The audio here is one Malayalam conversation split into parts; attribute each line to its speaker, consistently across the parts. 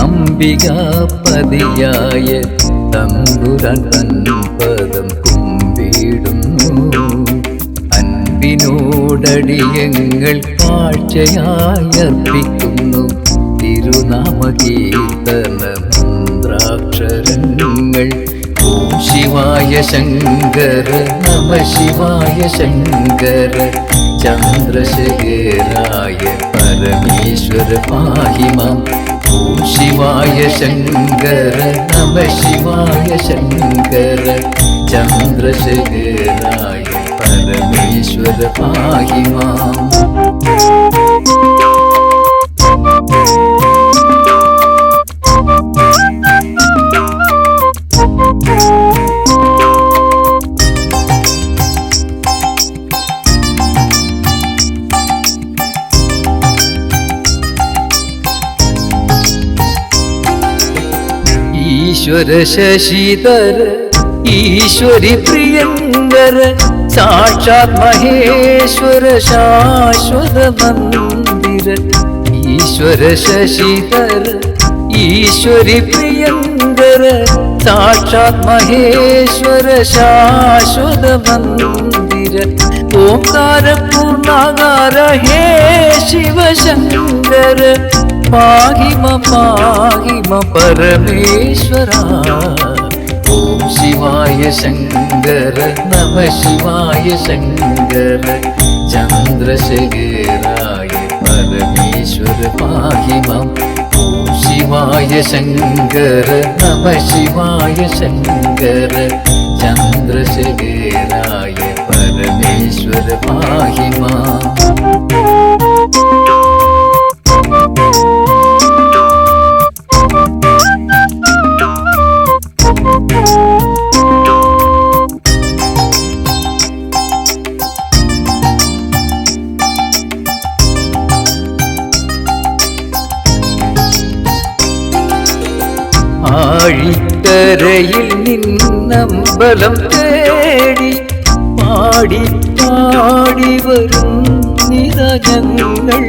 Speaker 1: അംബികാപതിയായ തമ്പുരാൻ തൻ പദം കുമ്പിടുന്നു. അൻപിനോടടിയങ്ങൾ കാഴ്ചയായി അർപ്പിക്കുന്നു. തിരുനാമകീർത്തന മന്ത്രാക്ഷരങ്ങൾ ശിവായ ശങ്കര നമ ശിവായ ശങ്കര ചന്ദ്രശേഖരായ പരമേശ്വര പാഹിമാം. ഓം ശിവായ ശങ്കര നമ ശിവായ ശങ്കര ചന്ദ്രശേഖരായ പരമേശ്വര പാഹിമാം. ഈശ്വര ശശിധര ഈശ്വരി പ്രിയങ്കര സാക്ഷാത് മഹേശ്വര ശാശ്വത മന്ദിര. ഈശ്വര ശശിധര ഈശ്വരി പ്രിയങ്കര സാക്ഷാത് മഹേശ്വര ശാശ്വത മന്ദിര. ഓംകാര പൂർണാകാര ഹേ ശിവശങ്കര പാഹിമ പാഹിമ പരമേശ്വര ഓം ശിവായ ശങ്കര നമ ശിവായ ശങ്കര ചന്ദ്രശേഖരായ പരമേശ്വര പാഹിമം ഓം ശിവായ ശങ്കര നമ ശിവായ ശങ്കര ചന്ദ്രശേഖരായ പരമേശ്വര പാഹിമാ ആഴിക്കരയിൽ നിന്നമ്പലം തേടി പാടി പാടി വരും വരുന്നിതങ്ങൾ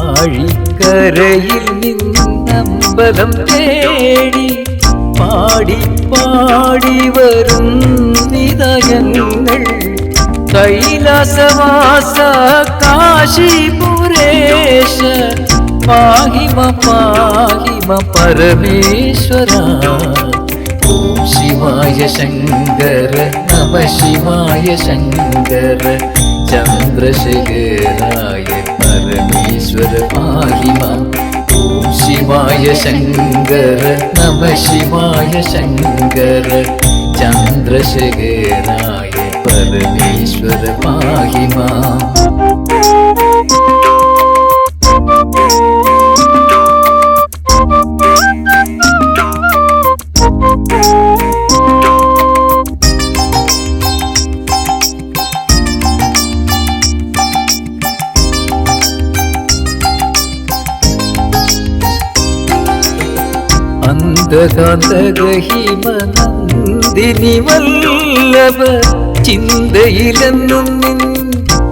Speaker 1: ആഴിക്കരയിൽ നിന്നമ്പലം തേടി പാടി പാടി വരും വരുന്നിതങ്ങൾ കൈലാസവാസ കാശിപുരേശ പാഹിമ പാഹിമ പരമേശ്വര ഓം ശിവായ ശങ്കര നമ ശിവായ ശങ്കര ചന്ദ്രശേഖരായ പരമേശ്വര പാഹിമ ഓം ശിവായ ശങ്കര നമ ശിവായ ശങ്കര ചന്ദ്രശേഖരായ പരമേശ്വര പാഹിമാ അന്ധകാന്തകഹിമനന്ദിനി വല്ലഭ ചിന്തയിലെന്നും നിൻ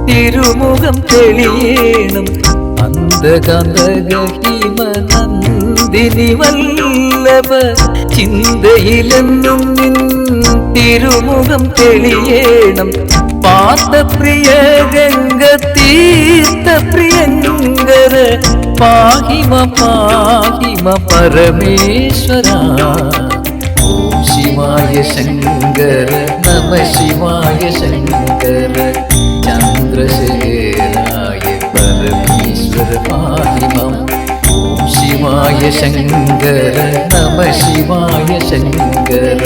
Speaker 1: തിരുമുഖം തെളിയേണം. അന്ധകാന്തകഹിമനന്ദിനി ചിന്തയിലെന്നും നിൻ തിരുമുഖം തെളിയേണം. പാദപ്രിയ ഗംഗ തീർത്ഥ പ്രിയങ്കര പാഹിമ പാഹിമ പരമേശ്വര ഓം ശിവായ ശങ്കര നമ ശിവായ ശങ്കര ചന്ദ്രശേഖരായ പരമേശ്വര പാഹിമം ഓം ശിവായ ശങ്കര നമ ശിവായ ശങ്കര